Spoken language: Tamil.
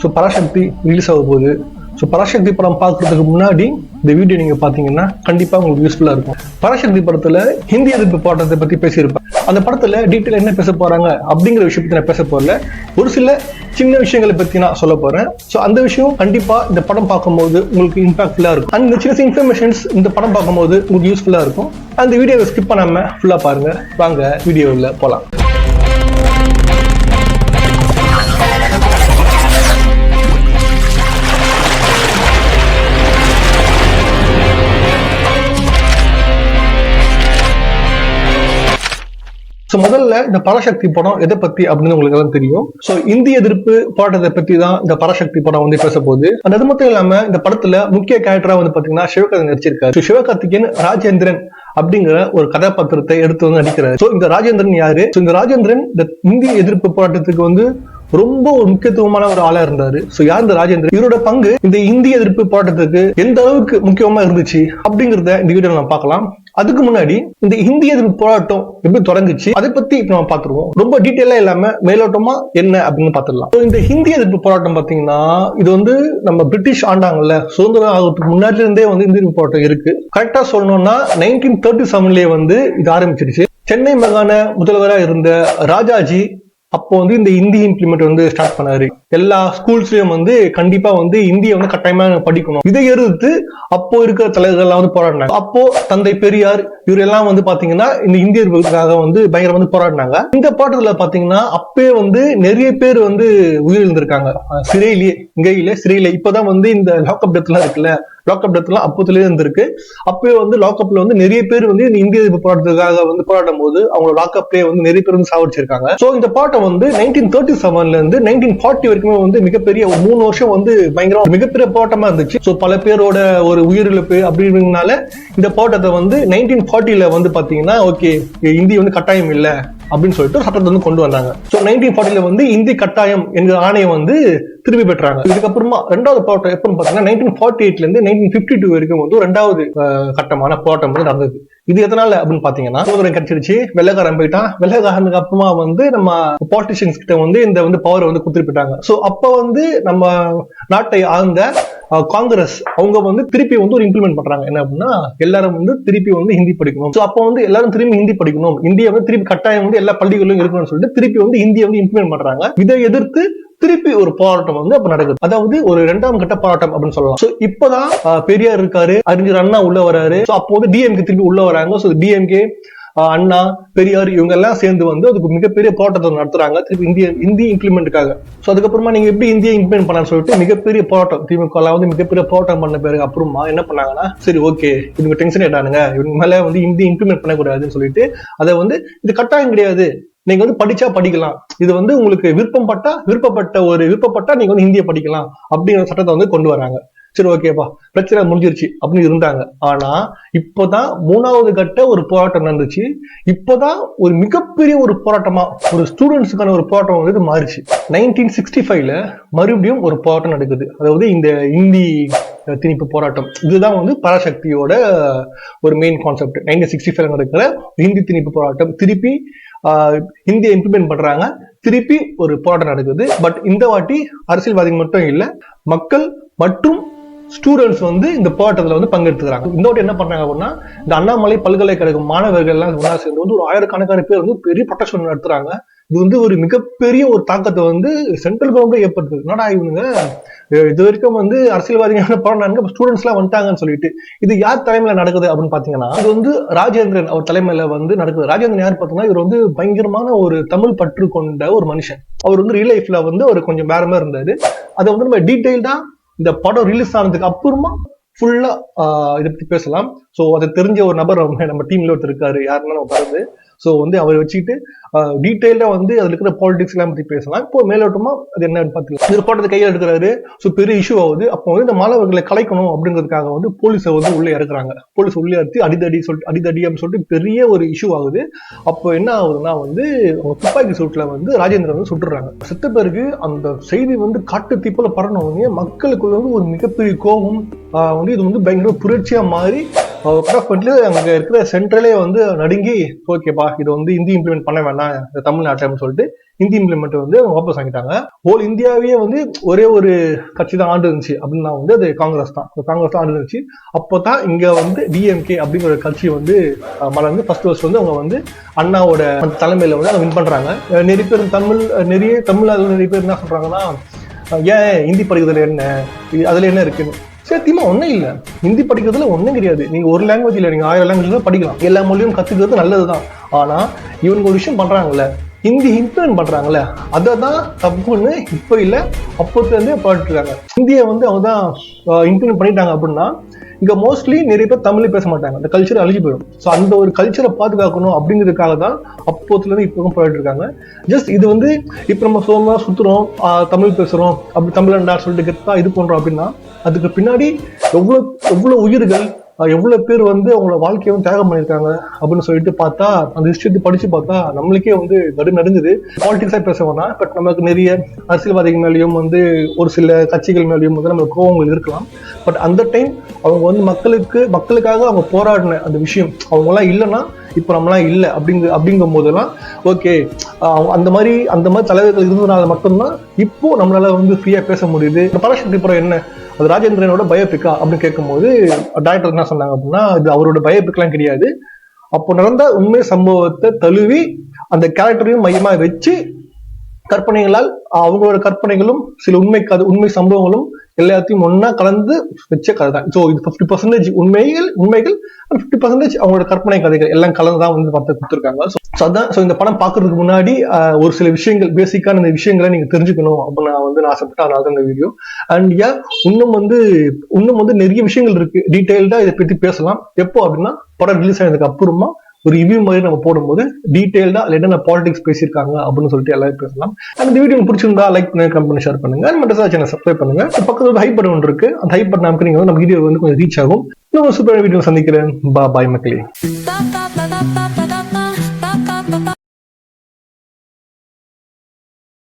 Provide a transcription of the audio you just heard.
ஸோ பராசக்தி ரிலீஸ் ஆக போகுது. ஸோ பராசக்தி படம் பார்க்கறதுக்கு முன்னாடி இந்த வீடியோ நீங்க பாத்தீங்கன்னா கண்டிப்பா உங்களுக்கு யூஸ்ஃபுல்லா இருக்கும். பராசக்தி படத்துல ஹிந்தி எதிர்ப்பு போராட்டத்தை பத்தி பேசியிருப்பேன் அந்த படத்துல டீட்டெயில் என்ன பேச போறாங்க அப்படிங்கிற விஷயத்தை பத்தி நான் பேச போறல ஒரு சில சின்ன விஷயங்களை பத்தி நான் சொல்ல போறேன். ஸோ அந்த விஷயம் கண்டிப்பா இந்த படம் பார்க்கும்போது உங்களுக்கு இம்பாக்ட்ஃபுல்லா இருக்கும். அந்த சின்ன சின்ன இன்ஃபர்மேஷன்ஸ் இந்த படம் பார்க்கும்போது உங்களுக்கு யூஸ்ஃபுல்லா இருக்கும். அந்த வீடியோவை ஸ்கிப் பண்ணாம ஃபுல்லா பாருங்க. வாங்க வீடியோவில் போலாம். இந்த பரசக்தி படம் எதை பத்தி அப்படின்னு உங்களுக்கு எல்லாம் தெரியும். சோ இந்திய எதிர்ப்பு போராட்டத்தை பத்தி தான் இந்த பரசக்தி படம் வந்து பேச போகுது அந்த அது மட்டும் இல்லாம இந்த படத்துல முக்கிய கேரக்டரா வந்து பாத்தீங்கன்னா சிவகார்த்திகேயன் நடிச்சிருக்காரு. So, சிவகார்த்திகேயன் ராஜேந்திரன் அப்படிங்கிற ஒரு கதாபாத்திரத்தை எடுத்து வந்து நடிக்கிறாரு. சோ இந்த ராஜேந்திரன் யாரு? சோ இந்த ராஜேந்திரன் இந்த இந்திய எதிர்ப்பு போராட்டத்துக்கு வந்து ரொம்ப ஒரு முக்கியத்துவமான ஒரு ஆளா இருந்தாரு. சோ யார் இந்த ராஜேந்திரன்? இவரோட பங்கு இந்த இந்திய எதிர்ப்பு போராட்டத்துக்கு எந்த அளவுக்கு முக்கியமா இருந்துச்சு அப்படிங்கறத இந்த வீடியோ நம்ம பார்க்கலாம். அதுக்கு முன்னாடி இந்த இந்திய எதிர்ப்பு போராட்டம் எப்படி தொடங்குச்சு அதை பத்தி இப்ப நம்ம பாத்துருவோம் ரொம்ப டீட்டெயிலா இல்லாம மேலோட்டமா என்ன அப்படின்னு பாத்துடலாம் இந்த இந்திய எதிர்ப்பு போராட்டம் பாத்தீங்கன்னா இது வந்து நம்ம பிரிட்டிஷ் ஆண்டாங்கல்ல சுதந்திரம் ஆகிறதுக்கு முன்னாடி இருந்தே வந்து இந்திய எதிர்ப்பு போராட்டம் இருக்கு. கரெக்டா சொல்லணும்னா நைன்டீன் தேர்ட்டி செவன்லயே வந்து இது ஆரம்பிச்சிருச்சு. சென்னை மாகாண முதல்வரா இருந்த ராஜாஜி அப்போ வந்து இந்த ஹிந்தி இம்ப்ளிமெண்ட் வந்து ஸ்டார்ட் பண்ணாரு. எல்லா ஸ்கூல்ஸ்லயும் வந்து கண்டிப்பா வந்து இந்தியை வந்து கட்டாயமா படிக்கணும். இதை எதிர்த்து அப்போ இருக்கிற தலைவர்கள்லாம் வந்து போராடினாங்க. அப்போ தந்தை பெரியார் இவரெல்லாம் வந்து பாத்தீங்கன்னா இந்த இந்தியர்களுக்காக வந்து பயங்கரம் வந்து போராடினாங்க. இந்த போராட்டத்துல பாத்தீங்கன்னா அப்பே வந்து நிறைய பேர் வந்து உயிரிழந்திருக்காங்க. அஹ் சிறையிலேயே இங்கையில சிறையில. இப்பதான் வந்து இந்த லாக்அப் டெத்லாம் எல்லாம் இருக்குல்ல லாக்அப் டெத்லாம் அப்போதுலேயே இருந்திருக்கு. அப்பயே வந்து லாக்அப்ல வந்து நிறைய பேர் வந்து இந்த இந்திய எதிர்ப்பு போராட்டத்துக்காக வந்து போராடும் போது அவங்க லாக்அப்லேயே வந்து நிறைய பேர் வந்து சாவடிச்சிருக்காங்க ஸோ இந்த பாட்டை வந்து நைன்டீன் தேர்ட்டி செவன்ல இருந்து நைன்டீன் ஃபார்ட்டி வரைக்குமே வந்து மிகப்பெரிய ஒரு மூணு வருஷம் வந்து பயங்கர மிகப்பெரிய போராட்டமா இருந்துச்சு. ஸோ பல பேரோட ஒரு உயிரிழப்பு அப்படின்றதுனால இந்த போராட்டத்தை வந்து நைன்டீன் ஃபார்ட்டியில வந்து பாத்தீங்கன்னா ஓகே இந்தி வந்து கட்டாயம் இல்லை. அப்படின்னு சொல்லிட்டு சட்டத்தை வந்து கொண்டு வந்தாங்க. ஸோ நைன்டீன் ஃபார்ட்டில வந்து இந்தி கட்டாயம் என்கிற ஆணையம் வந்து திரும்பி பெற்றாங்க. இதுக்கப்புறமா ரெண்டாவது போராட்டம் எப்போன்னு பார்த்தீங்கன்னா நைன்டீன் ஃபார்ட்டி எயிட்ல இருந்து நைன்டீன் ஃபிஃப்டி டூ வரைக்கும் வந்து ரெண்டாவது கட்டமான போராட்டம் வந்து நடந்தது. இது எதனால அப்படின்னு பாத்தீங்கன்னா சுதந்திரம் கிடைச்சிருச்சு. வெள்ளக்காரன் போயிட்டான். வெள்ளக்காரனுக்கு அப்புறமா வந்து நம்ம பாலிட்டிஷியன்ஸ் கிட்ட வந்து இந்த வந்து பவரை வந்து கொடுத்துட்டு போயிட்டாங்க. ஸோ அப்போ வந்து நம்ம நாட்டை ஆழ்ந்த காங்கிரஸ் அவங்க வந்து திருப்பி வந்து ஒரு இம்ப்ளிமெண்ட் பண்றாங்க. என்ன அப்படின்னா எல்லாரும் வந்து திருப்பி வந்து ஹிந்தி படிக்கணும். ஸோ அப்போ வந்து எல்லாரும் திரும்பி ஹிந்தி படிக்கணும். இந்தியா வந்து திருப்பி கட்டாயம் வந்து எல்லா பள்ளிகளிலும் இருக்கணும்னு சொல்லிட்டு திருப்பி வந்து இந்தியை வந்து இம்ப்ளிமெண்ட் பண்றாங்க. இதை எதிர்த்து திருப்பி ஒரு போராட்டம் வந்து அப்ப நடக்குது. அதாவது ஒரு இரண்டாம் கட்ட போராட்டம் அப்படின்னு சொல்லலாம். சோ இப்பதான் பெரியார் இருக்காரு அறிஞர் அண்ணா உள்ள வராரு. சோ அப்போ வந்து டிஎம்கே திருப்பி உள்ள வராங்க. சோ டிஎம்கே அண்ணா பெரியார் இவங்க எல்லாம் சேர்ந்து வந்து அதுக்கு மிகப்பெரிய போராட்டத்தை நடத்துறாங்க. திருப்பி இந்திய இந்திய இம்ப்ளிமெண்ட்டுக்காக ஸோ அதுக்கப்புறமா நீங்க எப்படி இந்தியை இம்ப்ளிமெண்ட் பண்ணலாம்னு சொல்லிட்டு மிகப்பெரிய போராட்டம் திமுக வந்து மிகப்பெரிய போராட்டம் பண்ண பிறகு அப்புறமா என்ன பண்ணாங்கன்னா சரி ஓகே இவங்க டென்ஷன் ஆயிட்டானுங்க இவங்க மேல வந்து இந்தி இம்ப்ளிமெண்ட் பண்ணக்கூடாதுன்னு சொல்லிட்டு அதை வந்து இது கட்டாயம் கிடையாது. நீங்க வந்து படிச்சா படிக்கலாம். இது வந்து உங்களுக்கு விருப்பம் பட்டா விருப்பப்பட்ட ஒரு விருப்பப்பட்டா நீங்க வந்து ஹிந்தியை படிக்கலாம் அப்படிங்கிற சட்டத்தை வந்து கொண்டு வராங்க. சரி ஓகேப்பா பிரச்சனை முடிஞ்சிருச்சு அப்படின்னு இருந்தாங்க. ஆனா இப்போதான் மூணாவது கட்ட ஒரு போராட்டம் நடந்துச்சு. இப்போதான் ஒரு மிகப்பெரிய ஒரு போராட்டமா ஒரு ஸ்டூடெண்ட்ஸுக்கான ஒரு போராட்டம் வந்து மாறிச்சு. நைன்டீன் சிக்ஸ்டி ஃபைவ்ல மறுபடியும் ஒரு போராட்டம் நடக்குது. அதாவது இந்த இந்தி திணிப்பு போராட்டம். இதுதான் வந்து பராசக்தியோட ஒரு மெயின் கான்செப்ட் நைன்டீன் சிக்ஸ்டி ஃபைவ்ல நடக்கிற ஹிந்தி திணிப்பு போராட்டம். திருப்பி ஆஹ், இம்ப்ளிமெண்ட் பண்றாங்க. திருப்பி ஒரு போராட்டம் நடக்குது. பட் இந்த வாட்டி அரசியல்வாதிகள் மட்டும் இல்லை மக்கள் மற்றும் ஸ்டூடெண்ட்ஸ் வந்து இந்த போராட்டத்தில் வந்து பங்கெடுத்துக்கிறாங்க. இந்த வாட்டி என்ன பண்றாங்க அப்படின்னா இந்த அண்ணாமலை பல்கலைக்கழக மாணவர்கள் எல்லாம் ஒன்றா சேர்ந்து வந்து ஒரு ஆயிரக்கணக்கான பேர் வந்து பெரிய ப்ரொடெக்ஷன் நடத்துறாங்க. இது வந்து ஒரு மிகப்பெரிய ஒரு தாக்கத்தை வந்து சென்ட்ரல் கவர்மெண்ட் ஏற்படுத்துது. என்னடா இவனுங்க? இது வரைக்கும் வந்து அரசியல்வாதிகளான போறாங்க ஸ்டூடெண்ட்ஸ் எல்லாம் வந்துட்டாங்கன்னு சொல்லிட்டு இது யார் தலைமையில நடக்குது அப்படின்னு பாத்தீங்கன்னா இது வந்து ராஜேந்திரன் அவர் தலைமையில வந்து நடக்குது. ராஜேந்திரன் யார் பார்த்தோம்னா இவர் வந்து பயங்கரமான ஒரு தமிழ் பற்று கொண்ட ஒரு மனுஷன். அவர் வந்து ரீல் லைஃப்ல வந்து அவர் கொஞ்சம் வேற மாதிரி இருந்தாரு. அதை வந்து நம்ம டீட்டெயில்டா இந்த படம் ரிலீஸ் ஆனதுக்கு அப்புறமா ஃபுல்லா இதை பத்தி பேசலாம். ஸோ அதை தெரிஞ்ச ஒரு நபர் நம்ம நம்ம டீம்ல ஒருத்தர் இருக்காரு. யாருன்னா நம்ம ஸோ வந்து அவரை வச்சுக்கிட்டு டீட்டெயிலாக வந்து அதுல இருக்கிற பாலிடிக்ஸ் எல்லாம் பற்றி பேசலாம். இப்போ மேலோட்டமா அது என்னன்னு பார்த்துக்கலாம். இவர் போட்டது கையில் எடுக்கிறாரு. ஸோ பெரிய இஷ்யூ ஆகுது. அப்போ வந்து இந்த மாணவர்களை கலைக்கணும் அப்படிங்கிறதுக்காக வந்து போலீஸை வந்து உள்ளே இறக்குறாங்க. போலீஸ் உள்ளே இறத்தி அடிதடி சொல்லிட்டு அடிதடி அப்படின்னு சொல்லிட்டு பெரிய ஒரு இஷ்யூ ஆகுது. அப்போ என்ன ஆகுதுன்னா வந்து அவங்க துப்பாக்கி சூட்டில் வந்து ராஜேந்திரன் வந்து சுட்டுறாங்க. செத்த பிறகு அந்த செய்தி வந்து காட்டு தீப்பில் பரண மக்களுக்குள்ள வந்து ஒரு மிகப்பெரிய கோபம் வந்து இது வந்து பயங்கர புரட்சியாக மாறி கட் ஆஃப் பண்ணிட்டு இருக்கிற சென்ட்ரலே வந்து நடுங்கி ஓகேப்பா இது வந்து இந்தி இம்ப்ளிமெண்ட் பண்ண வேணாம் இந்த தமிழ்நாட்டில்னு சொல்லிட்டு இந்தி இம்ப்ளிமெண்ட் வந்து அவங்க வாபஸ் வாங்கிட்டாங்க. ஹோல் இந்தியாவே வந்து ஒரே ஒரு கட்சி தான் ஆண்டு இருந்துச்சு அப்படின்னா வந்து அது காங்கிரஸ் தான். காங்கிரஸ் தான் ஆண்டு இருந்துச்சு. அப்போ தான் இங்கே வந்து டிஎம்கே அப்படிங்கிற ஒரு கட்சி வந்து மலர்ந்து ஃபர்ஸ்ட் ஃபர்ஸ்ட் வந்து அவங்க வந்து அண்ணாவோட அந்த வந்து அவங்க வின் பண்ணுறாங்க நிறைய பேர் தமிழ் நிறைய தமிழ் நிறைய பேர் என்ன சொல்கிறாங்கன்னா ஏன் ஹிந்தி படிக்கிறதுல என்ன? இது- என்ன இருக்குன்னு சத்தியமா ஒன்றும் இல்லை. ஹிந்தி படிக்கிறதுல ஒண்ணும் கிடையாது. நீங்க ஒரு லாங்குவேஜ் இல்ல நீங்க ஆயிரம் லாங்குவேஜ் படிக்கலாம். எல்லா மொழியும் கத்துக்கிறது நல்லதுதான். ஆனா இவங்க ஒரு விஷயம் பண்றாங்கல்ல ஹிந்தி இம்ப்ளிமெண்ட் பண்றாங்கல்ல அதை தான் தப்புன்னு இப்போ இல்ல அப்போத்திலேருந்தே பாட்டுருக்காங்க ஹிந்தியை வந்து அவங்க தான் இம்ப்ளிமெண்ட் பண்ணிட்டாங்க அப்படின்னா இங்க மோஸ்ட்லி நிறைய பேர் தமிழ் பேச மாட்டாங்க. அந்த கல்ச்சர் அழிஞ்சு போயிடும். ஸோ அந்த ஒரு கல்ச்சரை பாதுகாக்கணும் அப்படிங்கிறதுக்காக தான் அப்போத்துல இருந்து இப்போ போயிட்டு இருக்காங்க ஜஸ்ட் இது வந்து இப்போ நம்ம சோமா சுத்துறோம் தமிழ் பேசுறோம் அப்படி தமிழண்டா சொல்லிட்டு கெத்தா இது பண்றோம் அப்படின்னா அதுக்கு பின்னாடி எவ்வளோ எவ்வளோ உயிர்கள் எவ்வளோ எவ்வளவு பேர் வந்து அவங்களோட வாழ்க்கையை வந்து தியாகம் பண்ணியிருக்காங்க அப்படின்னு சொல்லிட்டு பார்த்தா அந்த ஹிஸ்டரி படிச்சு பார்த்தா நம்மளுக்கே வந்து கடும் நடந்தது பாலிடிக்ஸா பேச வேணாம் பட் நமக்கு நிறைய அரசியல்வாதிகள் மேலேயும் வந்து ஒரு சில கட்சிகள் மேலேயும் வந்து நம்மளுக்கு கோவங்கள் இருக்கலாம். பட் அந்த டைம் அவங்க வந்து மக்களுக்கு மக்களுக்காக அவங்க போராடின அந்த விஷயம் அவங்கலாம் இல்லைன்னா இப்போ நம்மளாம் இல்லை அப்படிங்க அப்படிங்கும் போதெல்லாம் ஓகே அந்த மாதிரி அந்த மாதிரி தலைவர்கள் இருந்ததுனால மட்டும்தான் இப்போ நம்மளால வந்து ஃப்ரீயா பேச முடியுது. பராசக்தி புறம் என்ன? அது ராஜேந்திரனோட பயோபிக்கா அப்படின்னு கேட்கும்போது டாக்டர் என்ன சொன்னாங்க அப்படின்னா இது அவரோட பயோபிக்லாம் கிடையாது. அப்போ நடந்த உண்மை சம்பவத்தை தழுவி அந்த கேரக்டரையும் மையமா வச்சு கற்பனைகளால் அவங்களோட கற்பனைகளும் சில உண்மை கதை உண்மை சம்பவங்களும் எல்லாத்தையும் ஒன்னா கலந்து வச்ச கதை தான் ஸோ இது ஃபிஃப்டி பர்சன்டேஜ் உண்மைகள் உண்மைகள் ஃபிஃப்டி பர்சன்டேஜ் அவங்களோட கற்பனை கதைகள். எல்லாம் கலந்து தான் வந்து பார்த்து கொடுத்துருக்காங்க. ஸோ அதான் ஸோ இந்த படம் பார்க்கறதுக்கு முன்னாடி ஒரு சில விஷயங்கள் பேசிக்கான இந்த விஷயங்களை நீங்க தெரிஞ்சுக்கணும் அப்படின்னு நான் வந்து நான் ஆசைப்பட்டேன். அதனால தான் இந்த வீடியோ அண்ட் யா இன்னும் வந்து இன்னும் வந்து நிறைய விஷயங்கள் இருக்கு. டீடைல்டா இதை பத்தி பேசலாம். எப்போ அப்படின்னா படம் ரிலீஸ் ஆனதுக்கு அப்புறமா ஒரு ரிவ்யூ மாதிரி நம்ம போடும்போது டீட்டெயில்டா அதுல என்னென்ன பாலிடிக்ஸ் பேசியிருக்காங்க அப்படின்னு சொல்லிட்டு எல்லாரும் பேசலாம். அந்த வீடியோ பிடிச்சிருந்தா லைக் பண்ணுங்க கமெண்ட் பண்ணி ஷேர் பண்ணுங்க. நம்ம மட்டும் சேனல் சப்ஸ்கிரைப் பண்ணுங்க. பக்கத்துல ஒரு பட்டன் ஒன்று இருக்கு. அந்த ஹைப் பட்டன் நமக்கு நீங்க வந்து நம்ம வீடியோ வந்து கொஞ்சம் ரீச் ஆகும். இன்னும் சூப்பரான வீடியோ சந்திக்கிறேன். பா பாய் மக்களே.